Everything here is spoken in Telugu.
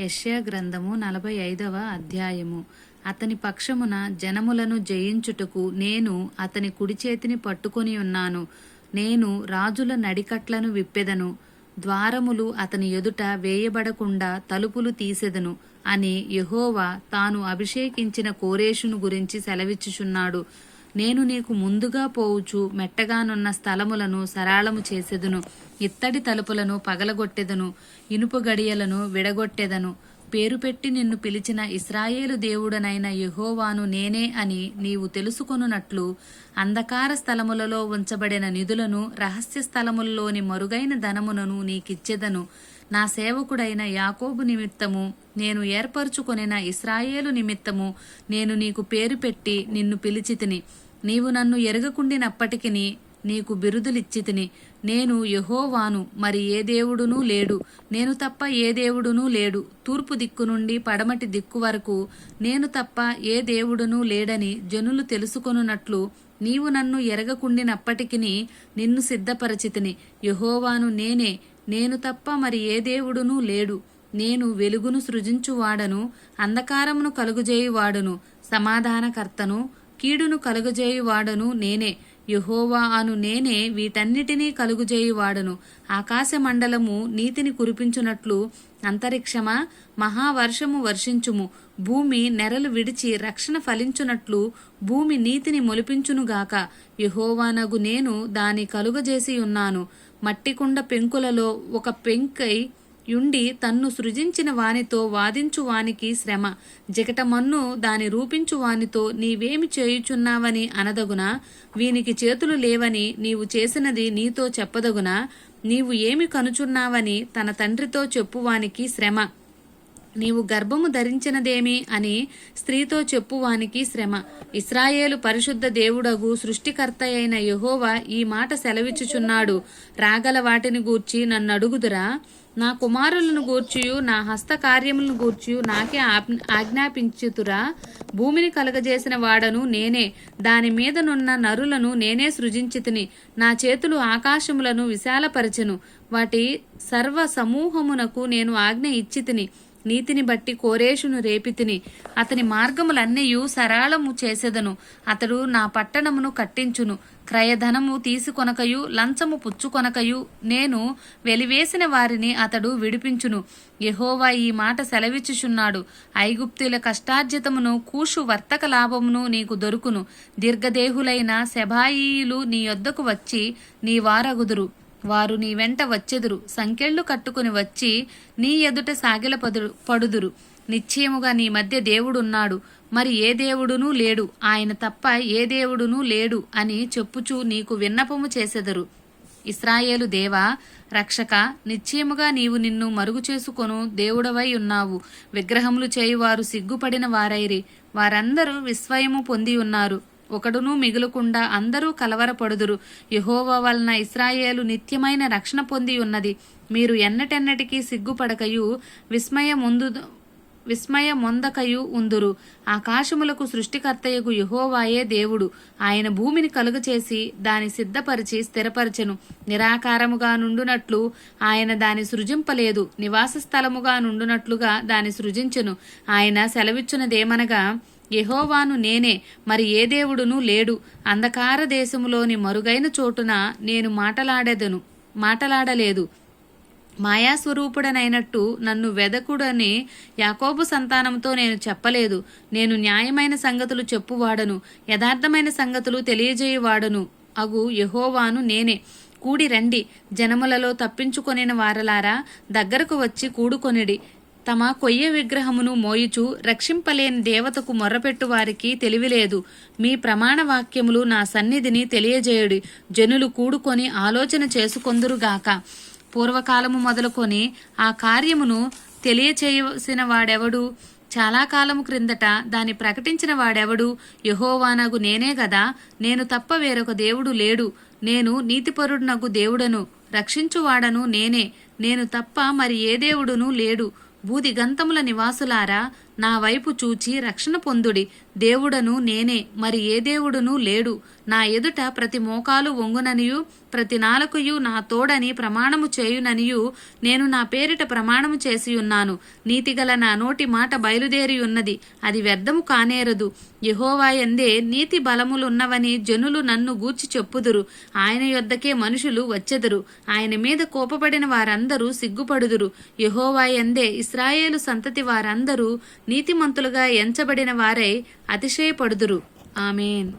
యష్యా గ్రంథము నలభై ఐదవ అధ్యాయము. అతని పక్షమున జనములను జయించుటకు నేను అతని కుడి చేతిని పట్టుకొని ఉన్నాను. నేను రాజుల నడికట్లను విప్పెదను. ద్వారములు అతని ఎదుట వేయబడకుండా తలుపులు తీసెదను అని యహోవా తాను అభిషేకించిన కోరేషును గురించి సెలవిచ్చుచున్నాడు. నేను నీకు ముందుగా పోవుచు మెట్టగానున్న స్థలములను సరాళము చేసెదను. ఇత్తడి తలుపులను పగలగొట్టెదను ఇనుప గడియలను విడగొట్టెదను. పేరు పెట్టి నిన్ను పిలిచిన ఇస్రాయేలు దేవుడనైన యహోవాను నేనే అని నీవు తెలుసుకొనున్నట్లు అంధకార స్థలములలో ఉంచబడిన నిధులను రహస్య స్థలములలోని మరుగైన ధనమునను నీకిచ్చెదను. నా సేవకుడైన యాకోబు నిమిత్తము నేను ఏర్పరచుకొనిన ఇస్రాయేలు నిమిత్తము నేను నీకు పేరు పెట్టి నిన్ను పిలిచితిని. నీవు నన్ను ఎరగకుండినప్పటికిని నీకు బిరుదులిచ్చితిని. నేను యహోవాను మరి ఏ దేవుడునూ లేడు. నేను తప్ప ఏ దేవుడునూ లేడు. తూర్పు దిక్కు నుండి పడమటి దిక్కు వరకు నేను తప్ప ఏ దేవుడునూ లేడని జనులు తెలుసుకొనున్నట్లు నీవు నన్ను ఎరగకుండినప్పటికిని నిన్ను సిద్ధపరచితిని. యహోవాను నేనే. నేను తప్ప మరి ఏ దేవుడునూ లేడు. నేను వెలుగును సృజించువాడను అంధకారమును కలుగుజేయువాడును సమాధానకర్తను కీడును కలుగజేయువాడను నేనే. యుహోవా అను నేనే వీటన్నిటినీ కలుగుజేయువాడను. ఆకాశమండలము నీతిని కురిపించునట్లు అంతరిక్షమా? మహావర్షము వర్షించుము. భూమి నెరలు విడిచి రక్షణ ఫలించునట్లు భూమి నీతిని మొలిపించునుగాక. యెహోవానగు నేను దాని కలుగజేసి ఉన్నాను మట్టికుండ పెంకులలో ఒక పెంకై యుండి తన్ను సృజించిన వానితో వాదించు వానికి శ్రమ. జగటమన్ను దాని రూపించు వానితో నీవేమి చేయుచున్నావని అనదగునా? వీనికి చేతులు లేవని నీవు చేసినది నీతో చెప్పదగునా? నీవు ఏమి కనుచున్నావని తన తండ్రితో చెప్పువానికి శ్రమ. నీవు గర్భము ధరించినదేమి అని స్త్రీతో చెప్పువానికి శ్రమ. ఇస్రాయేలు పరిశుద్ధ దేవుడగు సృష్టికర్త అయిన యహోవా ఈ మాట సెలవిచ్చుచున్నాడు. రాగల వాటిని గూర్చి నన్ను అడుగుదురా. నా కుమారులను గూర్చియు నా హస్త కార్యములను గూర్చియు నాకే ఆజ్ఞాపించుతురా. భూమిని కలగజేసిన వాడను నేనే. దాని మీదనున్న నరులను నేనే సృజించితిని. నా చేతులు ఆకాశములను విశాలపరచెను. వాటి సర్వ సమూహమునకు నేను ఆజ్ఞ ఇచ్చితిని. నీతిని బట్టి కోరేషును రేపితిని. అతని మార్గములన్నీయు సరళము చేసెదను. అతడు నా పట్టణమును కట్టించును. క్రయధనము తీసుకొనకయు లంచము పుచ్చుకొనకయు నేను వెలివేసిన వారిని అతడు విడిపించును. యహోవా ఈ మాట సెలవిచ్చుచున్నాడు. ఐగుప్తుల కష్టార్జితమును కూషు వర్తక లాభమును నీకు దొరుకును. దీర్ఘదేహులైన శబాయిలు నీ యొద్దకు వచ్చి నీ వారగుదురు. వారు నీ వెంట వచ్చెదురు. సంకెళ్ళు కట్టుకుని వచ్చి నీ ఎదుట సాగిల పడుదురు. నిశ్చయముగా నీ మధ్య దేవుడున్నాడు. మరి ఏ దేవుడునూ లేడు. ఆయన తప్ప ఏ దేవుడునూ లేడు అని చెప్పుచూ నీకు విన్నపము చేసెదరు. ఇస్రాయేలు దేవా రక్షక నిశ్చయముగా నీవు నిన్ను మరుగు చేసుకొను దేవుడవై ఉన్నావు. విగ్రహములు చేయువారు సిగ్గుపడిన వారైరి. వారందరూ విస్వయము పొంది ఉన్నారు. ఒకడును మిగులుకుండా అందరూ కలవరపడుదురు. యహోవ వలన ఇస్రాయేలు నిత్యమైన రక్షణ పొంది ఉన్నది. మీరు ఎన్నటెన్నటికీ సిగ్గుపడకయు విస్మయముందు విస్మయమొందకయు ఉందురు. ఆకాశములకు సృష్టికర్తయ్యకు యహోవాయే దేవుడు. ఆయన భూమిని కలుగచేసి దాని సిద్ధపరిచి స్థిరపరచెను. నిరాకారముగా నుండునట్లు ఆయన దాని సృజింపలేదు. నివాస స్థలముగా నుండునట్లుగా దాని సృజించెను. ఆయన సెలవిచ్చునదేమనగా యహోవాను నేనే మరి ఏ దేవుడునూ లేడు. అంధకార దేశములోని మరుగైన చోటున నేను మాటలాడెదను మాటలాడలేదు. మాయాస్వరూపుడనైనట్టు నన్ను వెదకుడని యాకోబు సంతానంతో నేను చెప్పలేదు. నేను న్యాయమైన సంగతులు చెప్పువాడను యథార్థమైన సంగతులు తెలియజేయువాడను. అగు యహోవాను నేనే. కూడి రండి జనములలో తప్పించుకొనిన వారలారా దగ్గరకు వచ్చి కూడుకొనిడి. తమ కొయ్య విగ్రహమును మోయుచు రక్షింపలేని దేవతకు మొర్రపెట్టు వారికి తెలివిలేదు. మీ ప్రమాణ వాక్యములు నా సన్నిధిని తెలియజేయుడి. జనులు కూడుకొని ఆలోచన చేసుకొందురుగాక పూర్వకాలము మొదలుకొని ఆ కార్యమును తెలియచేయవలసిన వాడెవడు? చాలా కాలము క్రిందట దాన్ని ప్రకటించిన వాడెవడు? యహోవానగు నేనే గదా. నేను తప్ప వేరొక దేవుడు లేడు. నేను నీతిపరుడునగు దేవుడను. రక్షించువాడను నేనే. నేను తప్ప మరి ఏ దేవుడును లేడు. భూదిగంతముల నివాసులారా నా వైపు చూచి రక్షణ పొందుడి. దేవుడను నేనే మరి ఏ దేవుడునూ లేడు. నా ఎదుట ప్రతి మోకాలు వంగుననియు ప్రతి నాలుకయు నా తోడని ప్రమాణము చేయుననియు నేను నా పేరిట ప్రమాణము చేసియున్నాను. నీతిగల నా నోటి మాట బయలుదేరి ఉన్నది అది వ్యర్థము కానేరదు. యహోవాయందే నీతి బలములున్నవని జనులు నన్ను గూర్చి చెప్పుదురు. ఆయన యొద్దకే మనుషులు వచ్చెదరు. ఆయన మీద కోపపడిన వారందరూ సిగ్గుపడుదురు. యహోవాయందే ఇస్రాయేలు సంతతి వారందరూ నీతిమంతులుగా ఎంచబడిన వారై అతిశయపడుదురు. ఆమెన్.